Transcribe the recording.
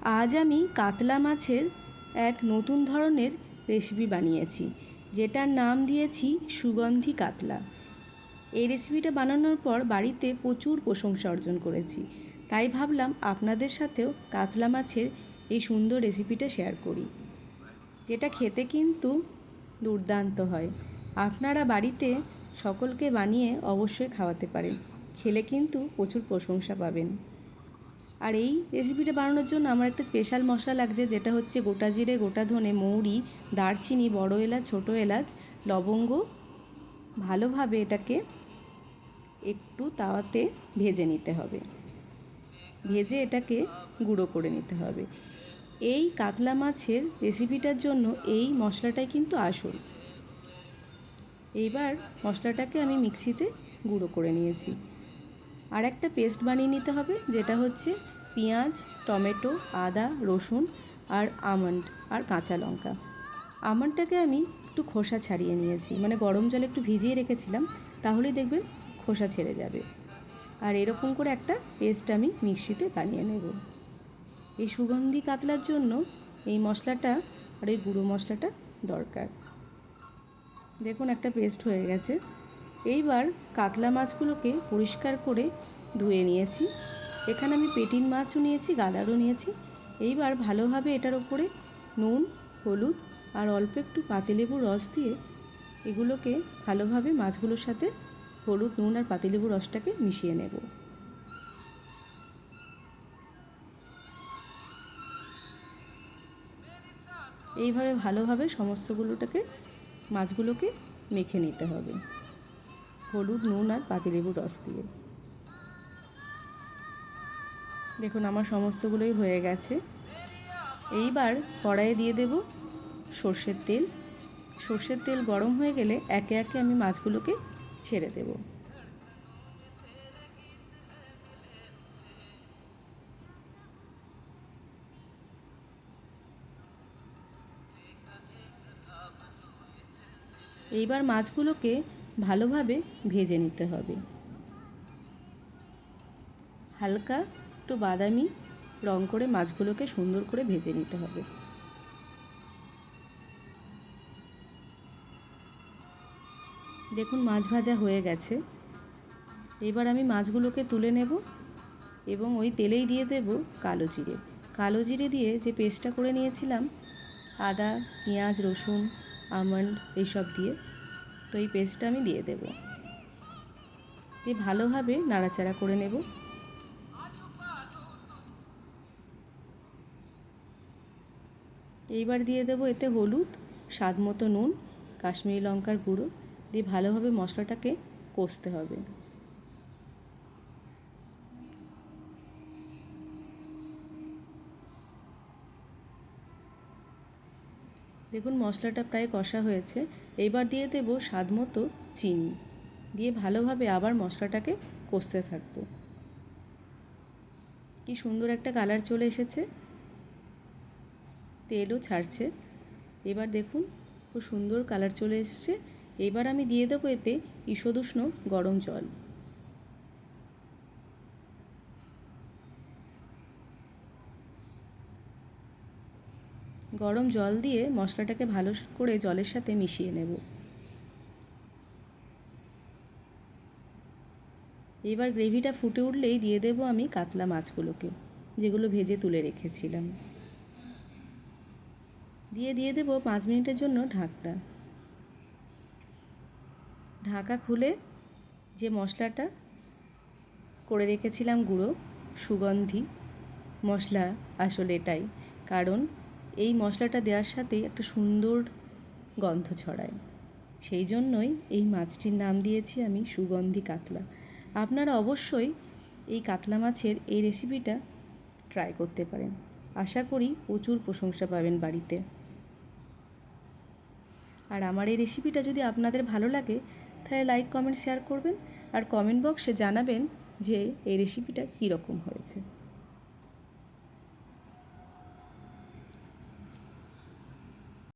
আজ আমি কাতলা মাছের এক নতুন ধরনের রেসিপি বানিয়েছি, যেটার নাম দিয়েছি সুগন্ধি কাতলা। এই রেসিপিটা বানানোর পর বাড়িতে প্রচুর প্রশংসা অর্জন করেছি। তাই ভাবলাম আপনাদের সাথেও কাতলা মাছের এই সুন্দর রেসিপিটা শেয়ার করি, যেটা খেতে কিন্তু দুর্দান্ত হয়। আপনারা বাড়িতে সকলকে বানিয়ে অবশ্যই খাওয়াতে পারেন, খেলে কিন্তু প্রচুর প্রশংসা পাবেন। আর এই রেসিপিটা বানানোর জন্য আমার একটা স্পেশাল মশলা লাগছে, যেটা হচ্ছে গোটা জিরে, গোটা ধনে, মৌরি, দারচিনি, বড় এলাচ, ছোটো এলাচ, লবঙ্গ। ভালোভাবে এটাকে একটু তাওয়াতে ভেজে নিতে হবে। ভেজে এটাকে গুঁড়ো করে নিতে হবে। এই কাতলা মাছের রেসিপিটার জন্য এই মশলাটাই কিন্তু আসল। এইবার মশলাটাকে আমি মিক্সিতে গুঁড়ো করে নিয়েছি। আর একটা পেস্ট বানিয়ে নিতে হবে, যেটা হচ্ছে পেঁয়াজ, টমেটো, আদা, রসুন আর আমন্ড আর কাঁচা লঙ্কা। আমন্ডটাকে আমি একটু খোসা ছাড়িয়ে নিয়েছি মানে গরম জলে একটু ভিজিয়ে রেখেছিলাম, তাহলেই দেখবেন খোসা ছেড়ে যাবে। আর এরকম করে একটা পেস্ট আমি মিক্সিতে বানিয়ে নেব। এই সুগন্ধি কাতলার জন্য এই মশলাটা আর এই গুঁড়ো মশলাটা দরকার। দেখুন একটা পেস্ট হয়ে গেছে। এইবার কাতলা মাছগুলোকে পরিষ্কার করে ধুয়ে নিয়েছি। এখানে আমি পেটিন মাছও নিয়েছি, গাদারও নিয়েছি। এইবার ভালোভাবে এটার ওপরে নুন, হলুদ আর অল্প একটু পাতিলেবুর রস দিয়ে এগুলোকে ভালোভাবে মাছগুলোর সাথে হলুদ, নুন আর পাতিলেবুর রসটাকে মিশিয়ে নেব। এইভাবে ভালোভাবে সমস্তগুলোটাকে মাছগুলোকে মেখে নিতে হবে। হলুদ, নুন আর পাতিলেবুর রস দিয়ে। দেখুন, আমার সমস্তগুলোই হয়ে গেছে। এইবার কড়াইয়ে দিয়ে দেব সর্ষের তেল। সর্ষের তেল গরম হয়ে গেলে একে একে আমি মাছগুলোকে ছেড়ে দেব। এইবার মাছগুলোকে ভালোভাবে ভেজে নিতে হবে। হালকা একটু বাদামি রং করে মাছগুলোকে সুন্দর করে ভেজে নিতে হবে। দেখুন মাছ ভাজা হয়ে গেছে। এবার আমি মাছগুলোকে তুলে নেব এবং ওই তেলেই দিয়ে দেব কালো জিরে। কালো জিরে দিয়ে যে পেস্টটা করে নিয়েছিলাম, আদা, পেঁয়াজ, রসুন, আমন্ড, এইসব দিয়ে তো এই পেস্টটা আমি দিয়ে দেব। দিয়ে ভালোভাবে নাড়াচাড়া করে নেব। এইবার দিয়ে দেবো এতে হলুদ, স্বাদ মতো নুন, কাশ্মীরি লঙ্কার গুঁড়ো, দিয়ে ভালোভাবে মশলাটাকে কষতে হবে। দেখুন মশলাটা প্রায় কষা হয়েছে। এইবার দিয়ে দেব স্বাদ মতো চিনি। দিয়ে ভালোভাবে আবার মশলাটাকে কষতে থাকব। কি সুন্দর একটা কালার চলে এসেছে। তেলও ছাড়ছে। এবার দেখুন খুব সুন্দর কালার চলে এসছে। এবার আমি দিয়ে দেবো এতে ঈষদুষ্ণ গরম জল। গরম জল দিয়ে মশলাটাকে ভালো করে জলের সাথে মিশিয়ে নেব। এবার গ্রেভিটা ফুটে উঠলেই দিয়ে দেব আমি কাতলা মাছগুলোকে, যেগুলো ভেজে তুলে রেখেছিলাম। দিয়ে দিয়ে দেবো পাঁচ মিনিটের জন্য ঢাকটা। ঢাকা খুলে যে মশলাটা করে রেখেছিলাম গুঁড়ো, সুগন্ধি, মশলা আসলে এটাই। কারণ এই মশলাটা দেওয়ার সাথে একটা সুন্দর গন্ধ ছড়ায়। সেই জন্যই এই মাছটির নাম দিয়েছি আমি সুগন্ধি কাতলা। আপনারা অবশ্যই এই কাতলা মাছের এই রেসিপিটা ট্রাই করতে পারেন। আশা করি প্রচুর প্রশংসা পাবেন বাড়িতে। আর আমার এই রেসিপিটা যদি আপনাদের ভালো লাগে, তাহলে লাইক কমেন্ট শেয়ার করবেন। আর কমেন্ট বক্সে জানাবেন যে এই রেসিপিটা কীরকম হয়েছে।